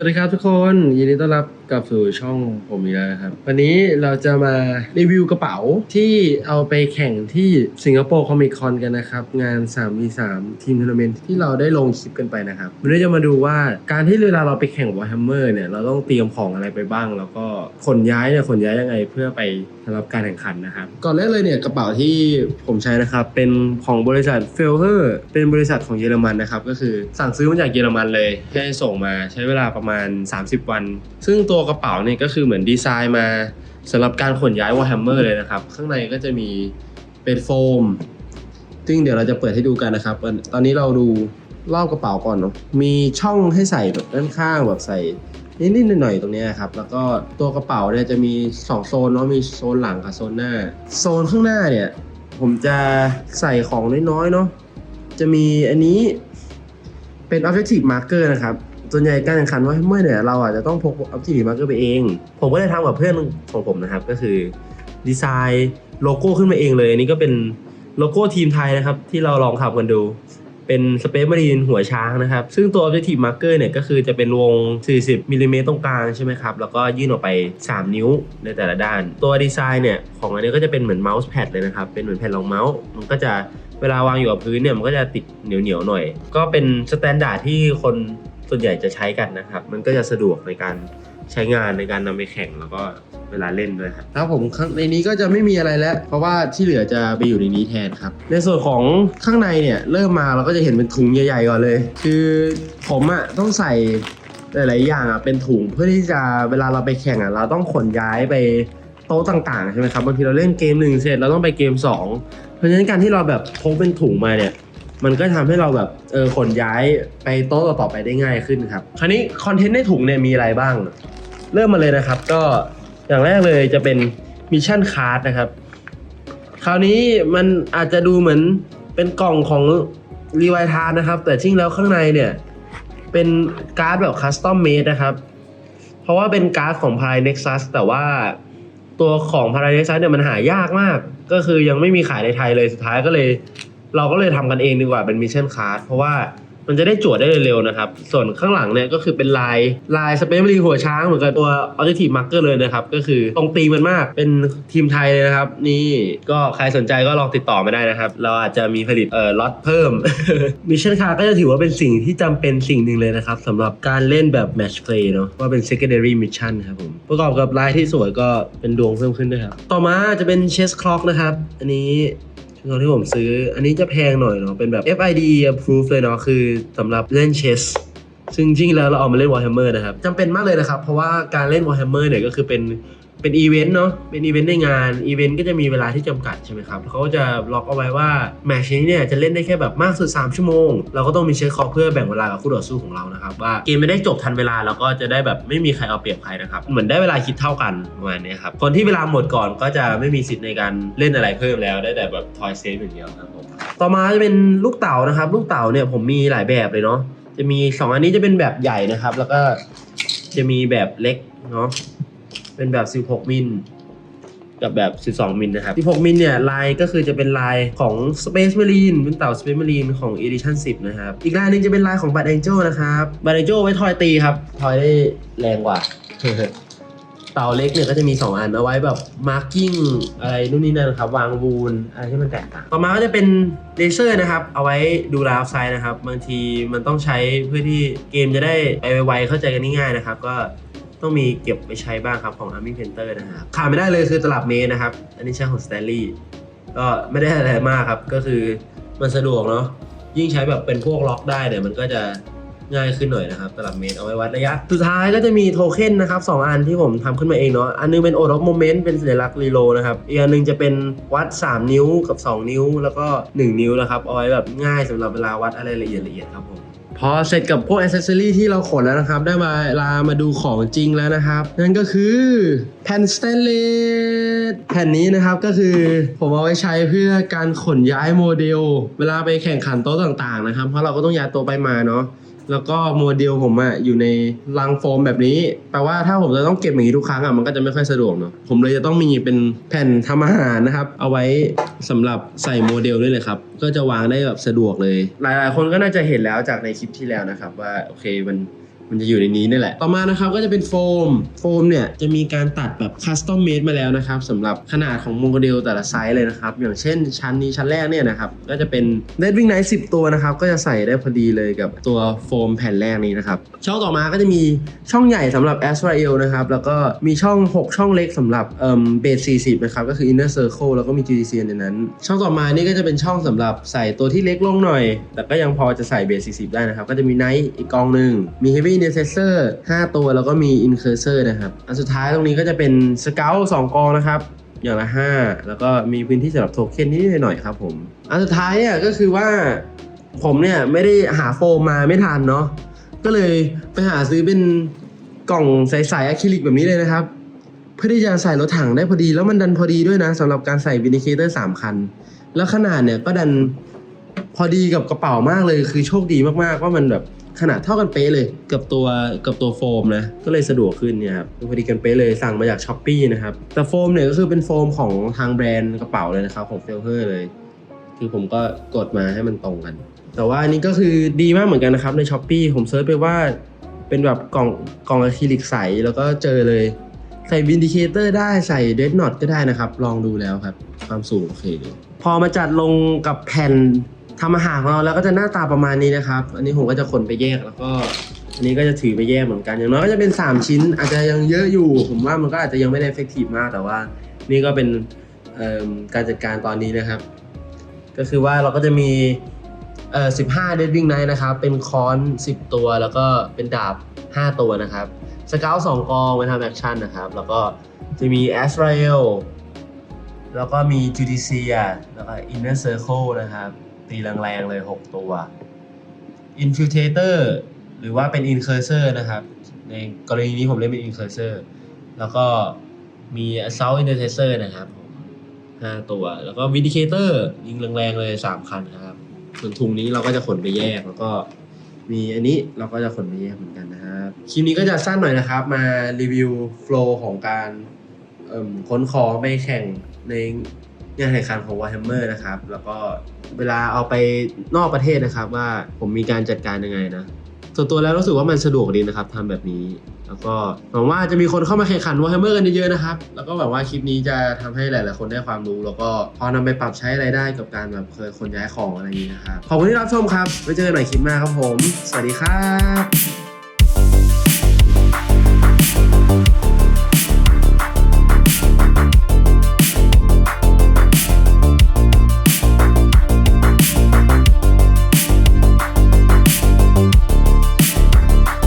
สวัสดีครับทุกคน ยินดีต้อนรับ กลับสู่ช่องผมอีกแล้วนะครับ วันนี้เราจะมารีวิวกระเป๋าที่เอาไปแข่งที่สิงคโปร์คอมิคอนกันนะครับ งาน 3v3 ทีมทัวร์นาเมนต์ที่เราได้ลงคลิปกันไปนะครับวันนี้จะมาดูว่าการที่เวลาเราไปแข่งวอ r h แฮมเมอร์เนี่ยเราต้องเตรียมของอะไรไปบ้าง แล้วก็ขนย้ายเนี่ยขนย้ายยังไงเพื่อไปสำหรับการแข่งขันนะครับก่อนแรกเลยเนี่ยกระเป๋าที่ผมใช้นะครับเป็นของบริษัทเฟลเ e อร์เป็นบริษัทของเยอรมันนะครับก็คือสั่งซื้อมาจากเยอรมันเลยให้ส่งมาใช้เวลาประมาณ 30 วัน ซึ่งตัววกระเป๋าเนี่ยก็คือเหมือนดีไซน์มาสำหรับการขนย้ายวอ r h แฮมเมอร์เลยนะครับ ข้างในก็จะมีเป็นโฟม ซึ่งเดี๋ยวเราจะเปิดให้ดูกันนะครับ ตอนนี้เราดูรอบกระเป๋าก่อนเนาะมีช่องให้ใส่แบบด้านข้างแบบใส่นิดๆหน่อยๆตรงนี้ครับ แล้วก็ตัวกระเป๋าเนี่ยจะมี 2 โซนเนาะมีโซนหลังกับโซนหน้า โซนข้างหน้าเนี่ย ผมจะใส่ของน้อยๆเนาะจะมีอันนี้เป็น objective marker นะครับ ส่วนใหญ่การแข่งขันว่าเมื่อเนี่ยเราอาจจะต้องพก objective marker ไปเอง ผมก็เลยทำกับเพื่อนของผมนะครับ ก็คือดีไซน์โลโก้ขึ้นมาเองเลยอันนี้ก็เป็นโลโก้ทีมไทยนะครับ ที่เราลองขับกันดู เป็นสเปซมารีนหัวช้างนะครับ ซึ่งตัว Objective Marker เนี่ยก็คือจะเป็นวง 40มิลลิเมตรตรงกลางใช่ไหมครับ แล้วก็ยื่นออกไป 3 นิ้วในแต่ละด้าน ตัวดีไซน์เนี่ยของอันนี้ก็จะเป็นเหมือนเมาส์แพดเลยนะครับ เป็นเหมือนแผ่นรองเมาส์มันก็จะเวลาวางอยู่กับพื้นเนี่ยมันก็จะติดเหนียวๆหน่อย ก็เป็นสแตนดาร์ดที่คน ส่วนใหญ่จะใช้กันนะครับ มันก็จะสะดวกในการใช้งานในการนำไปแข่งแล้วก็เวลาเล่นด้วยครับ ครับผมข้างในนี้ก็จะไม่มีอะไรแล้ว เพราะว่าที่เหลือจะไปอยู่ในนี้แทนครับ ในส่วนของข้างในเนี่ยเริ่มมาเราก็จะเห็นเป็นถุงใหญ่ๆก่อนเลย คือผมอะต้องใส่หลายๆอย่างอะเป็นถุงเพื่อที่จะเวลาเราไปแข่งอะเราต้องขนย้ายไปโต๊ะต่างๆใช่ไหมครับบางทีเราเล่นเกมหนึ่งเสร็จเราต้องไปเกมสองเพราะฉะนั้นการที่เราแบบพกเป็นถุงมาเนี่ย มันก็ทำให้เราแบบเออขนย้ายไปโต๊ะต่อไปได้ง่ายขึ้นครับ คราวนี้คอนเทนต์ในถุงเนี่ยมีอะไรบ้าง เริ่มมาเลยนะครับก็อย่างแรกเลยจะเป็นมิชชั่นคาร์ดนะครับ คราวนี้มันอาจจะดูเหมือนเป็นกล่องของรีไวทานนะครับ แต่จริงแล้วข้างในเนี่ย เป็นการ์ดแบบคัสตอมเมดนะครับ เพราะว่าเป็นการ์ดของ p a r a Nexus แต่ว่าตัวของ p a r a Nexus เนี่ยมันหายากมาก ก็คือยังไม่มีขายในไทยเลยสุดท้ายก็เลย เราก็เลยทำกันเองดีกว่าเป็นมิชชั่นคาร์ดเพราะว่ามันจะได้จวดได้เร็วๆนะครับ ส่วนข้างหลังเนี่ยก็คือเป็นลายลายสเปซมารีหัวช้างเหมือนกับตัว Objective Marker เลยนะครับ ก็คือตรงตีมันมากเป็นทีมไทยเลยนะครับ นี่ก็ใครสนใจก็ลองติดต่อมาได้นะครับ เราอาจจะมีผลิตเอ่อล็อตเพิ่ม มิชชั่นคาร์ก็จะถือว่าเป็นสิ่งที่จำเป็นสิ่งหนึ่งเลยนะครับสำหรับการเล่นแบบ Match Play เนาะว่าเป็น Secondary Mission ครับผมประกอบกับลายที่สวยก็เป็นดวงเพิ่มขึ้นด้วยครับต่อมาจะเป็น Chess Clock นะครับอันนี้ ตอนที่ผมซื้อ อันนี้จะแพงหน่อยเนาะเป็นแบบ FID approved เลยเนาะคือสำหรับเล่นเชส ซึ่งจริงๆแล้วเราเอามาเล่น Warhammer นะครับจำเป็นมากเลยนะครับ เพราะว่าการเล่น Warhammer เนี่ยก็คือเป็นเป็นอีเวนต์เนาะเป็นอีเวนต์ในงานอีเวนต์ก็จะมีเวลาที่จำกัดใช่ไหมครับเขาก็จะล็อกเอาไว้ว่าแมตชนี้เนี่ยจะเล่นได้แค่แบบมากสุด 3 ชั่วโมง เราก็ต้องมีเช็คคอเพื่อแบ่งเวลากับคู่ต่อสู้ของเรานะครับว่าเกมไม่ได้จบทันเวลาเราก็จะได้แบบไม่มีใครเอาเปรียบใครนะครับเหมือนได้เวลาคิดเท่ากันประมาณนี้ครับคนที่เวลาหมดก่อนก็จะไม่มีสิทธิ์ในการเล่นอะไรเพิ่มแล้วได้แต่แบบทอยเซฟอย่างเดียวครับผมต่อมาจะเป็นลูกเต๋านะครับลูกเต๋าเนี่ยผมมีหลายแบบเลยเนาะ จะมีสองอันนี้จะเป็นแบบใหญ่นะครับ แล้วก็จะมีแบบเล็กเนาะเป็นแบบ 16 มิลกับแบบ 12 มิลนะครับ 16 มิลเนี่ย ลายก็คือจะเป็นลายของ Space Marine เป็นเต่า Space Marine ของ Edition 10 นะครับ อีกลายหนึงจะเป็นลายของ Bad Angel นะครับ Bad Angel ไว้ทอยตีครับ ทอยได้แรงกว่า เตาเล็กเนี่ยก็จะมี 2 อันเอาไว้แบบ marking อะไรนู่นนี่นั่นครับวางวูนอะไรที่มันแตกต่าง ต่อมาก็จะเป็นเลเซอร์นะครับ เอาไว้ดูลาวไซด์นะครับ บางทีมันต้องใช้เพื่อที่เกมจะได้ไปไวๆเข้าใจกันง่ายๆนะครับ ก็ต้องมีเก็บไปใช้บ้างครับของ Army Painter นะครับขาดไม่ได้เลยคือตลับเมตรนะครับ อันนี้ใช้ของ Stanley ก็ไม่ได้อะไรมากครับ ก็คือมันสะดวกเนาะยิ่งใช้แบบเป็นพวกล็อกได้เนี่ยมันก็จะ ง่ายขึ้นหน่อยนะครับตลับเมตรเอาไว้วัดระยะ สุดท้ายก็จะมีโทเค็นนะครับสองอันที่ผมทำขึ้นมาเองเนาะอันนึงเป็นโอดอฟโมเมนต์เป็นสัญลักษณ์รีโลนะครับอีกอันหนึงจะเป็นวัด 3 นิ้วกับ 2 นิ้ว แล้วก็ 1 นิ้วนะครับเอาไว้แบบง่ายสำหรับเวลาวัดอะไรละเอียดละเอียดครับผมพอเสร็จกับพวกอ c เซอรี่ที่เราขนแล้วนะครับ ได้มาลามาดูของจริงแล้วนะครับ นั่นก็คือแผ่นสแตนเลสแผ่นนี้นะครับก็คือผมเอาไว้ใช้เพื่อการขนย้ายโมเดล เวลาไปแข่งขันโต๊ะต่างๆนะครับ เพราะเราก็ต้องย้ายโต๊ะไปมาเนาะ แล้วก็โมเดลผมอะอยู่ในลังโฟมแบบนี้ แปลว่าถ้าผมจะต้องเก็บอย่างนี้ทุกครั้งอะมันก็จะไม่ค่อยสะดวกเนาะผมเลยจะต้องมีเป็นแผ่นทำอาหารนะครับ เอาไว้สำหรับใส่โมเดลด้วยเลยครับ ก็จะวางได้แบบสะดวกเลย หลาย ๆ คนก็น่าจะเห็นแล้วจากในคลิปที่แล้วนะครับ ว่าโอเคมัน มันจะอยู่ในนี้นี่แหละ ต่อมานะครับก็จะเป็นโฟม โฟมเนี่ยจะมีการตัดแบบคัสตอมเมดมาแล้วนะครับสำหรับขนาดของโมโกเดลแต่ละไซส์เลยนะครับ อย่างเช่นชั้นนี้ชั้นแรกเนี่ยนะครับ ก็จะเป็น Red Wing Knight 10ตัวนะครับ ก็จะใส่ได้พอดีเลยกับตัวโฟมแผ่นแรกนี้นะครับ ช่องต่อมาก็จะมีช่องใหญ่สำหรับ a s r a e l นะครับ แล้วก็มีช่อง 6 ช่องเล็กสำหรับเอ่อเบส40นะครับ ก็คือ Inner Circle แล้วก็มี GDC ในนั้น ช่องต่อมานี่ก็จะเป็นช่องสำหรับใส่ตัวที่เล็กลงหน่อย แต่ก็ยังพอจะใส่เบส40ได้นะครับ ก็จะมี Knight อีกกองหนึ่งมี Heavy Intercessor 5ตัวแล้วก็มี Incursor นะครับ อันสุดท้ายตรงนี้ก็จะเป็น Scout 2กองนะครับ อย่างละ 5 แล้วก็มีพื้นที่สำหรับโทเค็นนิดหน่อยครับผม อันสุดท้ายเนี่ยก็คือว่าผมเนี่ยไม่ได้หาโฟมมาไม่ทันเนาะก็เลยไปหาซื้อเป็นกล่องใสๆอะคริลิกแบบนี้เลยนะครับ เพื่อที่จะใส่รถถังได้พอดีแล้วมันดันพอดีด้วยนะสำหรับการใส่วินิเคเตอร์สามคัน แล้วขนาดเนี่ยก็ดันพอดีกับกระเป๋ามากเลยคือโชคดีมากๆว่ามันแบบ ขนาดเท่ากันเป๊ะเลยกับตัวกับตัวโฟมนะก็เลยสะดวกขึ้นเนี่ยครับพอดีกันเป๊ะเลยสั่งมาจากช้อปปีนะครับแต่โฟมเนี่ยก็คือเป็นโฟมของทางแบรนด์กระเป๋าเลยนะครับของเฟลเฮอร์เลย คือผมก็กดมาให้มันตรงกัน แต่ว่าอันนี้ก็คือดีมากเหมือนกันนะครับในช้อปปีผมเซิร์ชไปว่าเป็นแบบกล่องกล่องอะคริลิกใสแล้วก็เจอเลยใส่วินดิเคเตอร์ได้ใส่เดดน็อตก็ได้นะครับ ลองดูแล้วครับ ความสูงโอเคพอมาจัดลงกับแผ่น ทำอาหารของเราแล้วก็จะหน้าตาประมาณนี้นะครับ อันนี้ผมก็จะขนไปแยกแล้วก็อันนี้ก็จะถือไปแยกเหมือนกัน อย่างน้อยก็จะเป็น 3 ชิ้น อาจจะยังเยอะอยู่ ผมว่ามันก็อาจจะยังไม่ได้เอฟเฟกตีฟมากแต่ว่า นี่ก็เป็นการจัดการตอนนี้นะครับ ก็คือว่าเราก็จะมีเอ่อ15เดดวิ่งไนท์นะครับ เป็นค้อน 10 ตัว แล้วก็เป็นดาบ 5 ตัวนะครับสเกลสองกองไว้ทำแอคชั่นนะครับ แล้วก็จะมีแอสราเอลแล้วก็มีจูดิเซียแล้วก็อินเนอร์เซอร์เคิลนะครับ ตีแรงๆเลย 6 ตัว Infiltrator หรือว่าเป็น Incursor นะครับ ในกรณีนี้ผมเล่นเป็น Incursor แล้วก็มี Assault Intercessor นะครับห้าตัว แล้วก็ Vindicator ยิงแรงๆเลย 3 คันครับ ส่วนถุงนี้เราก็จะขนไปแยกแล้วก็มีอันนี้เราก็จะขนไปแยกเหมือนกันนะครับคลิปนี้ก็จะสั้นหน่อยนะครับ มารีวิวโฟล์ของการเอิ่มขนขอไปแข่งใน งานแข่งขันของ Warhammer นะครับ แล้วก็เวลาเอาไปนอกประเทศนะครับ ว่าผมมีการจัดการยังไงนะส่วนตัวแล้วรู้สึกว่ามันสะดวกดีนะครับทำแบบนี้ แล้วก็หวังว่าจะมีคนเข้ามาแข่งขัน Warhammer กันเยอะๆนะครับ แล้วก็หวังว่าคลิปนี้จะทำให้หลายๆคนได้ความรู้ แล้วก็พอนำไปปรับใช้อะไรได้กับการแบบเคยคนย้ายของอะไรอย่างนี้นะครับขอบคุณที่รับชมครับไว้เจอกันใหม่คลิปหน้าครับผม สวัสดีครับ